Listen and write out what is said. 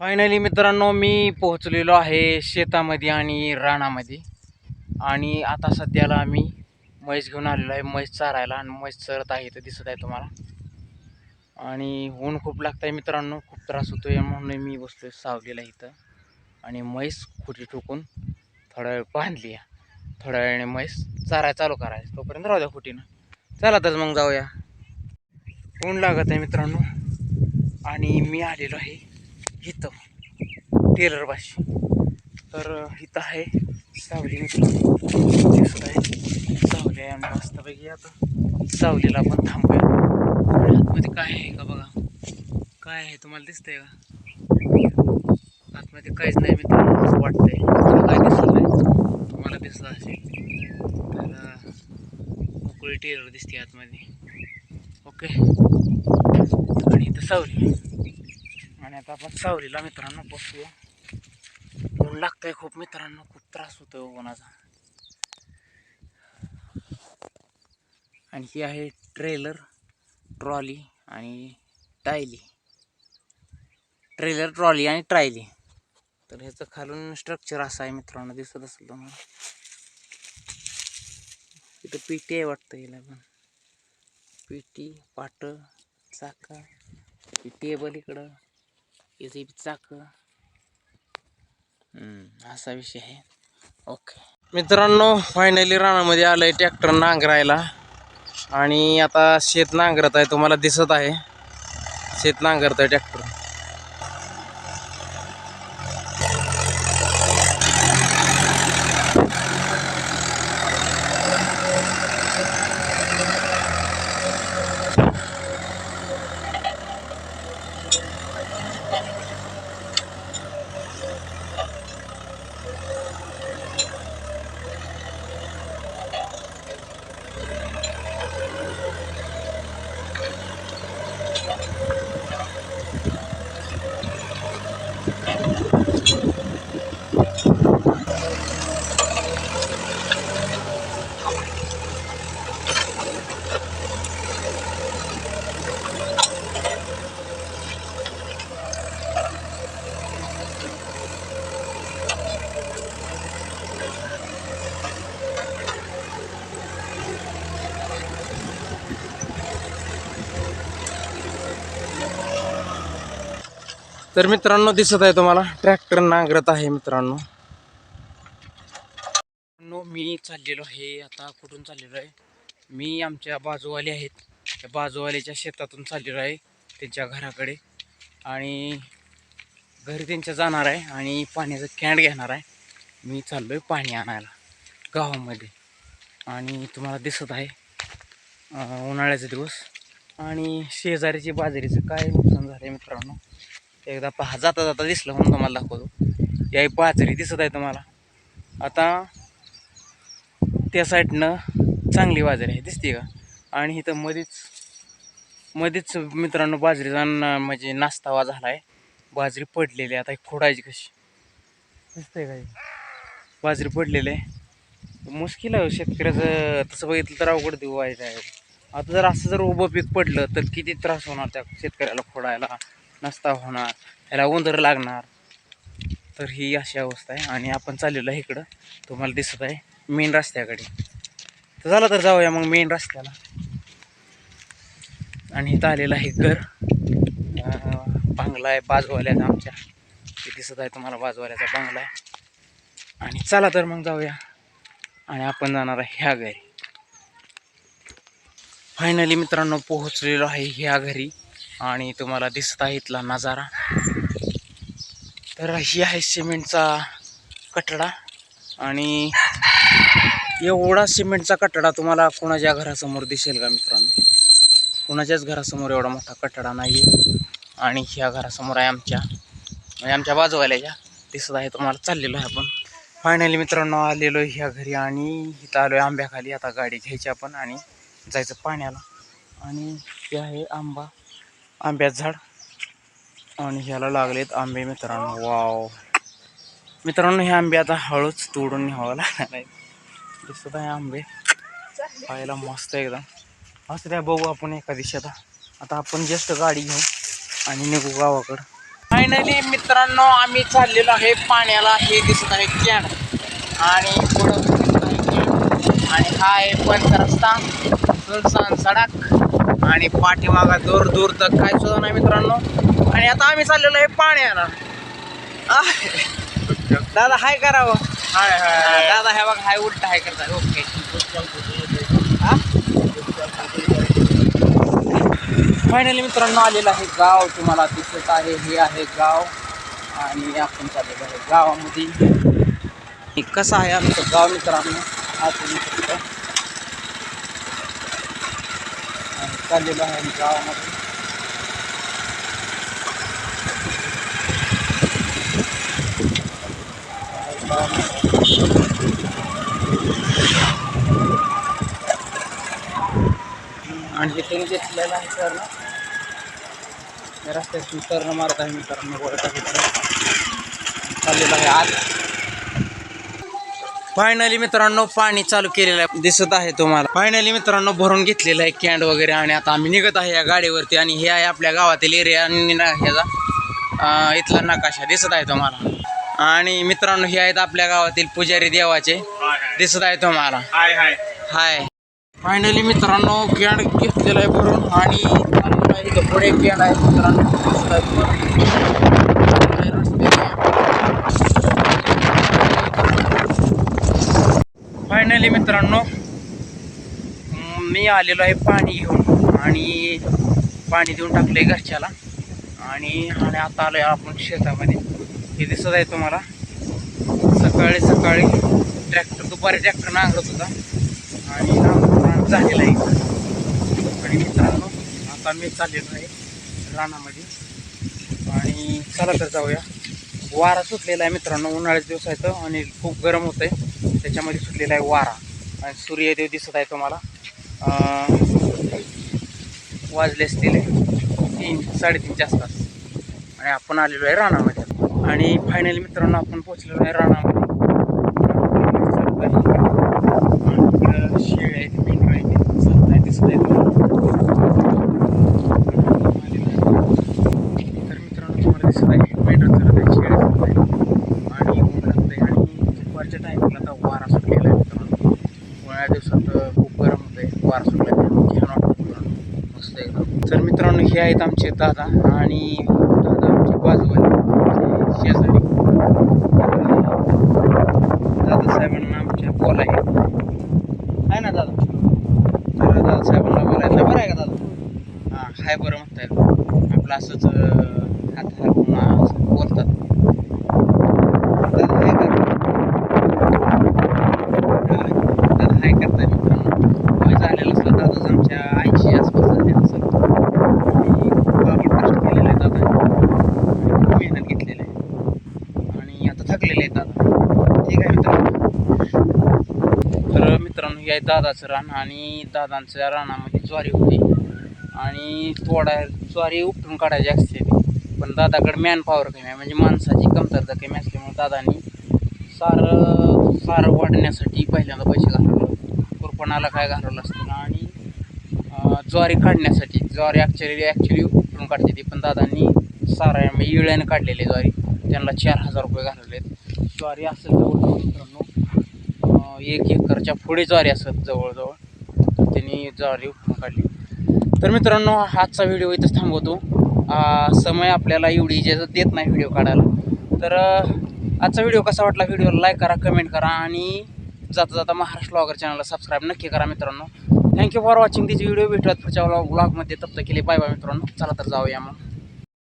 Finally मित्रांनो मी पोहोचलेलो आहे शेतामध्ये आणि रानामध्ये. आणि आता सध्याला आम्ही म्हैस घेऊन आलेलो आहे. म्हैस चारायला आणि म्हैस चरत आहे इथं दिसत आहे तुम्हाला. आणि ऊन खूप लागतं आहे मित्रांनो. खूप त्रास होतो आहे म्हणून मी बसलो सावलीला इथं. आणि म्हैस खुटी ठोकून थोडा वेळ बांधली आहे. थोड्या वेळाने म्हैस चाराय चालू करायचं. तोपर्यंत राहू द्या खुटीनं. चला तर मग जाऊया. ऊन लागत आहे मित्रांनो. आणि मी आलेलो आहे इथं टेलर भाषी तर इथं आहे सावली दिसत आहे. सावली आहे आणि मस्तपैकी आता. सावलीला आपण थांबूया. आणि आतमध्ये काय आहे का बघा? काय आहे? तुम्हाला दिसतंय का? आतमध्ये काहीच नाही मी असं वाटतंय. मला काय दिसत नाही? तुम्हाला दिसत असेल. तर मोकळी टेलर दिसते आतमध्ये. ओके. आणि इथं सावली. आणि आता आपण सावलीला मित्रांनो बसूया. ऊन लागतंय खूप मित्रांनो खूप त्रास होतोय हो उन्हाचा. आणि ही आहे ट्रेलर ट्रॉली आणि टायली. ट्रेलर ट्रॉली आणि ट्रायली तर ह्याचं खालून स्ट्रक्चर असं आहे मित्रांनो दिसत असेल तुम्हाला. इथं पीटी आहे वाटतं हिला पण. पीटी पाट चाका टेबल इकडं. याचं चाक hmm, असा विषय आहे. ओके मित्रांनो फायनली रानामध्ये आलंय ट्रॅक्टर नांगरायला. आणि आता शेत नांगरत आहे तुम्हाला दिसत आहे. शेत नांगरत आहे ट्रॅक्टर तर मित्रांनो दिसत आहे तुम्हाला ट्रॅक्टर नांगरत आहे मित्रांनो. मित्रांनो, मी चाललेलो आहे आता कुठून चाललेलो आहे? मी आमच्या बाजूवाले आहेत. त्या बाजूवाल्याच्या शेतातून चाललेलो आहे त्यांच्या घराकडे. आणि घरी त्यांच्या जाणार आहे आणि पाण्याचं कॅन्ड घेणार आहे. मी चाललो आहे पाणी आणायला गावामध्ये. आणि तुम्हाला दिसत आहे उन्हाळ्याचे दिवस. आणि शेजारीची बाजरीचं काय नुकसान झालं आहे मित्रांनो? एकदा पहा जाता जाता दिसलं म्हणून तुम्हाला दाखवतो. या पाचरी बाजरी दिसत आहे तुम्हाला. आता त्या साईडनं चांगली बाजरी आहे. दिसते का? आणि इथं मध्येच मध्येच मित्रांनो बाजरीचा न- म्हणजे नास्तावा झाला आहे बाजरी पडलेली आहे. आता फोडायची कशी? दिसतंय का? बाजरी पडलेली आहे. मुश्किल आहे हो, शेतकऱ्याचं. तसं बघितलं तर अवघड देऊ आहे आहे. आता जर असं जर उभं पीक पडलं तर किती त्रास होणार त्या शेतकऱ्याला फोडायला? नसता होणार. त्याला उंदर लागणार. तर ही अशी अवस्था आहे आणि आपण चाललेलो आहे इकडं. तुम्हाला दिसत आहे मेन रस्त्याकडे. तर झालं तर जाऊया मग मेन रस्त्याला. आणि इथं आलेलं आहे घर. बंगला बांगला आहे बाजूवाल्याचा आमच्या. ते दिसत आहे तुम्हाला बाजूवाल्याचा बांगला आहे. आणि चला तर मग जाऊया. आणि आपण जाणार आहे ह्या घरी. फायनली मित्रांनो पोहोचलेलो आहे ह्या घरी. आणि तुम्हाला दिसत आहे इथला नजारा. तर ही आहे सिमेंटचा कटडा आणि एवढा सिमेंटचा कटडा तुम्हाला कोणाच्या घरासमोर दिसेल का मित्रांनो? कोणाच्याच घरासमोर एवढा मोठा कटडा नाही आहे आणि ह्या घरासमोर आहे आमच्या. म्हणजे आमच्या बाजूवाल्याच्या दिसत आहे तुम्हाला चाललेलो आहे आपण. फायनली मित्रांनो आलेलो आहे ह्या घरी आणि इथं आलो आहे आंब्याखाली. आता गाडी घ्यायची आपण आणि जायचं पाण्याला. आणि ते आहे आंबा. आंब्याचं झाड. आणि ह्याला लागलेत आंबे मित्रांनो. वाव मित्रांनो हे आंबे आता हळूच तोडून न्यावं लागणार आहे दिसत आहे आंबे. पाहायला मस्त एकदम. असं त्या बघू आपण एका दिवशी आता आपण जस्ट गाडी घेऊ आणि निघू गावाकडं. फायनली मित्रांनो आम्ही चाललेलो आहे पाण्याला. हे दिसत आहे कॅन. आणि पुढं आणि हा आहे पंच रस्ता. सुनसान सडक. आणि पाठीमागा दूर दूर तर काय सुद्धा नाही मित्रांनो. आणि आता आम्ही चाललेलो आहे पाण्याला. दादा हाय करावं. हाय हाय दादा हे बघा हाय उलट हाय करताय. ओके. फायनली मित्रांनो आलेलं आहे गाव. तुम्हाला दिसत आहे हे आहे गाव. आणि आपण चाललेलो आहे गावामध्ये. कसं आहे आमचं गाव मित्रांनो? हा चाललेलो आहे गावामध्ये. आणि हे त्यांनी घेतलेलं आहे सर रस्त्यातून टर्न मारत आहे मित्रांनो वळत आहे. चाललेलं आहे आज. फायनली मित्रांनो पाणी चालू केलेलं आहे. दिसत आहे तुम्हाला. फायनली मित्रांनो भरून घेतलेलं आहे कॅन्ड वगैरे आणि आता आम्ही निघत आहे या गाडीवरती आणि हे आहे आपल्या गावातील एरिया ह्याचा इथला नकाशा दिसत आहे तुम्हाला. आणि मित्रांनो हे आहेत आपल्या गावातील पुजारी देवाचे. दिसत आहे तुम्हाला. हाय हाय. हाय. फायनली मित्रांनो कॅन्ड घेतलेला आहे भरून आणि पुढे कॅन्ड आहे मित्रांनो. दिसत आहे तुम्हाला. हे रस्ते फायनली मित्रांनो मी आलेलो आहे पाणी घेऊन आणि पाणी देऊन टाकले घरच्याला. आणि आणि आता आलोय आपण शेतामध्ये. हे दिसत आहे तुम्हाला. सकाळी सकाळी ट्रॅक्टर दुपारी ट्रॅक्टर नांगरत होता. आणि नांग झालेला आहे. आणि मित्रांनो आता मी चाललेलो आहे रानामध्ये. आणि चला तर जाऊया. वारा सुटलेला आहे मित्रांनो उन्हाळ्याचे दिवस आहेत आणि खूप गरम होत आहे त्याच्यामध्ये सुटलेला आहे वारा. आणि सूर्यदेव दिसत आहे तुम्हाला. वाजले असतील तीन साडेतीनच्या आसपास आणि आपण आलेलो आहे रानामध्ये. आणि फायनली मित्रांनो आपण पोहोचलेलो आहे रानामध्ये. शेळ आहेत आहेत चालत आहे दिसत आहे तर मित्रांनो तुम्हाला दिसत आहे मेंढरं चरत आहे आहे आणि ऊन लागत आहे आणि दुपारच्या टायमिंगला आता वारा सुटलेला आहे मित्रांनो. उन्हाळ्या दिवसात खूप गरम होत आहे वारा सुटला आहे छान वाटतं मित्रांनो मस्त एकदम. तर मित्रांनो हे आहेत आमचे दादा आणि दादा आमचे बाजूवाले. शेजारी. दादा साहेबांना आमच्या बोल आहे. आहे ना दादा? तर दादा साहेबांना बोलायचं. बरं आहे का दादा? हां हाय बरं म्हणताय. आपलं असंच अं, हात हलवून असं बोलतात दादा हाय कर दादा हाय करताय मित्रांनो वय झालेलं असलं दादाच आमच्या ऐंशी आसपास झालेलं असेल आणि खूप आपण कष्ट केलेलं आहे दादा खूप मेहनत घेतलेली आहे आणि आता थकलेले आहेत दादा ठीक आहे मित्रांनो तर मित्रांनो हे आहे दादाचं रान आणि दादांच्या रानामध्ये ज्वारी होती. आणि थोडा ज्वारी उपटून काढायची असते पण दादाकडे मॅन पॉवर कमी आहे. म्हणजे माणसाची कमतरता कमी असल्यामुळे दादांनी सारं सारं वाढण्यासाठी पहिल्यांदा पैसे घालवलं. कुरपणाला काय घालवलं असतं. आणि ज्वारी काढण्यासाठी ज्वारी ॲक्च्युली ॲक्च्युली उपटून काढते ती पण दादांनी सारा म्हणजे इळ्याने काढलेली ज्वारी. त्यांना चार हजार रुपये घालवलेत. ज्वारी असेल तर मित्रांनो. एक एकरच्या पुढे ज्वारी असत जवळजवळ. त्यांनी ज्वारी उपटून काढली. तर मित्रांनो आजचा व्हिडिओ इथंच थांबवतो. समय आपल्याला एवढी इजाजत देत नाही व्हिडिओ काढायला. तर आजचा व्हिडिओ कसा वाटला व्हिडिओला लाईक करा कमेंट करा आणि जाता जाता महाराष्ट्र ब्लॉगर चॅनलला सबस्क्राईब नक्की करा मित्रांनो. Thank you for watching this video भेटूयात पुढच्या ब्लॉगमध्ये तप्त केले बाय बाय मित्रांनो. चला तर जाऊया मग.